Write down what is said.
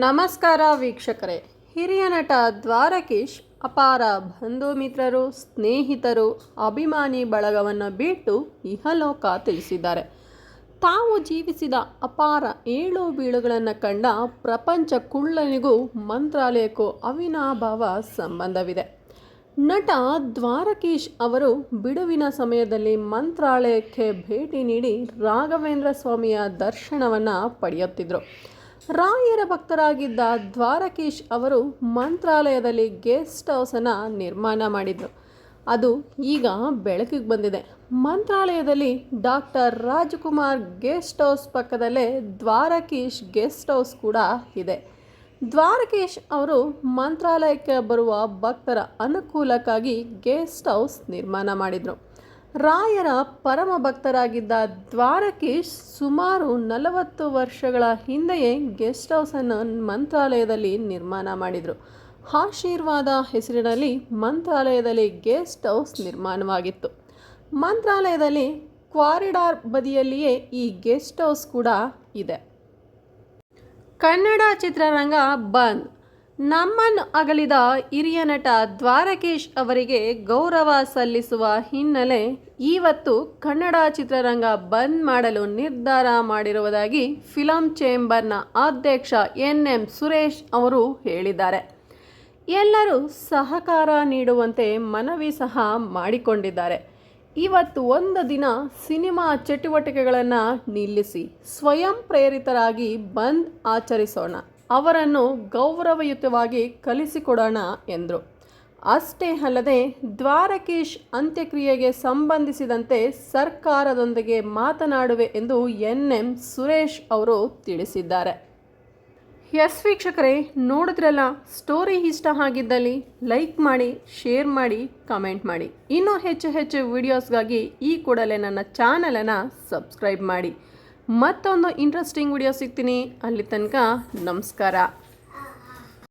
ನಮಸ್ಕಾರ ವೀಕ್ಷಕರೇ. ಹಿರಿಯ ನಟ ದ್ವಾರಕೀಶ್, ಅಪಾರ ಬಂಧು ಮಿತ್ರರು ಸ್ನೇಹಿತರು, ಅಭಿಮಾನಿ ಬಳಗವನ್ನು ಬಿಟ್ಟು ಇಹಲೋಕ ತಿಳಿಸಿದ್ದಾರೆ. ತಾವು ಜೀವಿಸಿದ ಅಪಾರ ಏಳು ಬೀಳುಗಳನ್ನು ಕಂಡ ಪ್ರಪಂಚ ಕುಳ್ಳನಿಗೂ ಮಂತ್ರಾಲಯಕ್ಕೂ ಅವಿನಾಭಾವ ಸಂಬಂಧವಿದೆ. ನಟ ದ್ವಾರಕೀಶ್ ಅವರು ಬಿಡುವಿನ ಸಮಯದಲ್ಲಿ ಮಂತ್ರಾಲಯಕ್ಕೆ ಭೇಟಿ ನೀಡಿ ರಾಘವೇಂದ್ರ ಸ್ವಾಮಿಯ ದರ್ಶನವನ್ನು ಪಡೆಯುತ್ತಿದ್ದರು ರಾಯರ ಭಕ್ತರಾಗಿದ್ದ ದ್ವಾರಕೀಶ್ ಅವರು ಮಂತ್ರಾಲಯದಲ್ಲಿ ಗೆಸ್ಟ್ ಹೌಸನ್ನು ನಿರ್ಮಾಣ ಮಾಡಿದರು. ಅದು ಈಗ ಬೆಳಕಿಗೆ ಬಂದಿದೆ. ಮಂತ್ರಾಲಯದಲ್ಲಿ ಡಾಕ್ಟರ್ ರಾಜ್ಕುಮಾರ್ ಗೆಸ್ಟ್ ಹೌಸ್ ಪಕ್ಕದಲ್ಲೇ ದ್ವಾರಕೀಶ್ ಗೆಸ್ಟ್ ಹೌಸ್ ಕೂಡ ಇದೆ. ದ್ವಾರಕೀಶ್ ಅವರು ಮಂತ್ರಾಲಯಕ್ಕೆ ಬರುವ ಭಕ್ತರ ಅನುಕೂಲಕ್ಕಾಗಿ ಗೆಸ್ಟ್ ಹೌಸ್ ನಿರ್ಮಾಣ ಮಾಡಿದರು. ರಾಯರ ಪರಮ ಭಕ್ತರಾಗಿದ್ದ ದ್ವಾರಕೀಶ್ ಸುಮಾರು ನಲವತ್ತು ವರ್ಷಗಳ ಹಿಂದೆಯೇ ಗೆಸ್ಟ್ ಹೌಸನ್ನು ಮಂತ್ರಾಲಯದಲ್ಲಿ ನಿರ್ಮಾಣ ಮಾಡಿದರು. ಆಶೀರ್ವಾದ ಹೆಸರಿನಲ್ಲಿ ಮಂತ್ರಾಲಯದಲ್ಲಿ ಗೆಸ್ಟ್ ಹೌಸ್ ನಿರ್ಮಾಣವಾಗಿತ್ತು. ಮಂತ್ರಾಲಯದಲ್ಲಿ ಕ್ವಾರಿಡಾರ್ ಬದಿಯಲ್ಲಿಯೇ ಈ ಗೆಸ್ಟ್ ಹೌಸ್ ಕೂಡ ಇದೆ. ಕನ್ನಡ ಚಿತ್ರರಂಗ ಬಂದ್ ನಮ್ಮನ್ನು ಅಗಲಿದ ಹಿರಿಯ ನಟ ದ್ವಾರಕೇಶ್ ಅವರಿಗೆ ಗೌರವ ಸಲ್ಲಿಸುವ ಹಿನ್ನೆಲೆ ಇವತ್ತು ಕನ್ನಡ ಚಿತ್ರರಂಗ ಬಂದ್ ಮಾಡಲು ನಿರ್ಧಾರ ಮಾಡಿರುವುದಾಗಿ ಫಿಲಂ ಚೇಂಬರ್ನ ಅಧ್ಯಕ್ಷ ಎನ್ ಎಂ ಸುರೇಶ್ ಅವರು ಹೇಳಿದ್ದಾರೆ. ಎಲ್ಲರೂ ಸಹಕಾರ ನೀಡುವಂತೆ ಮನವಿ ಸಹ ಮಾಡಿಕೊಂಡಿದ್ದಾರೆ. ಇವತ್ತು ಒಂದು ದಿನ ಸಿನಿಮಾ ಚಟುವಟಿಕೆಗಳನ್ನು ನಿಲ್ಲಿಸಿ ಸ್ವಯಂ ಪ್ರೇರಿತರಾಗಿ ಬಂದ್ ಆಚರಿಸೋಣ. ಅವರನ್ನು ಗೌರವಯುತವಾಗಿ ಕಲಿಸಿಕೊಡೋಣ ಎಂದರು. ಅಷ್ಟೇ ಅಲ್ಲದೆ ದ್ವಾರಕೀಶ್ ಅಂತ್ಯಕ್ರಿಯೆಗೆ ಸಂಬಂಧಿಸಿದಂತೆ ಸರ್ಕಾರದೊಂದಿಗೆ ಮಾತನಾಡುವೆ ಎಂದು ಎನ್ ಎಂ ಸುರೇಶ್ ಅವರು ತಿಳಿಸಿದ್ದಾರೆ. ಎಸ್ ವೀಕ್ಷಕರೇ, ನೋಡಿದ್ರಲ್ಲ, ಸ್ಟೋರಿ ಇಷ್ಟ ಆಗಿದ್ದಲ್ಲಿ ಲೈಕ್ ಮಾಡಿ, ಶೇರ್ ಮಾಡಿ, ಕಮೆಂಟ್ ಮಾಡಿ. ಇನ್ನೂ ಹೆಚ್ಚು ಹೆಚ್ಚು ವಿಡಿಯೋಸ್ಗಾಗಿ ಈ ಕೂಡಲೇ ನನ್ನ ಚಾನಲನ್ನು ಸಬ್ಸ್ಕ್ರೈಬ್ ಮಾಡಿ. ಮತ್ತೊಂದು ಇಂಟ್ರೆಸ್ಟಿಂಗ್ ವಿಡಿಯೋ ಸಿಗ್ತೀನಿ. ಅಲ್ಲಿ ತನಕ ನಮಸ್ಕಾರ.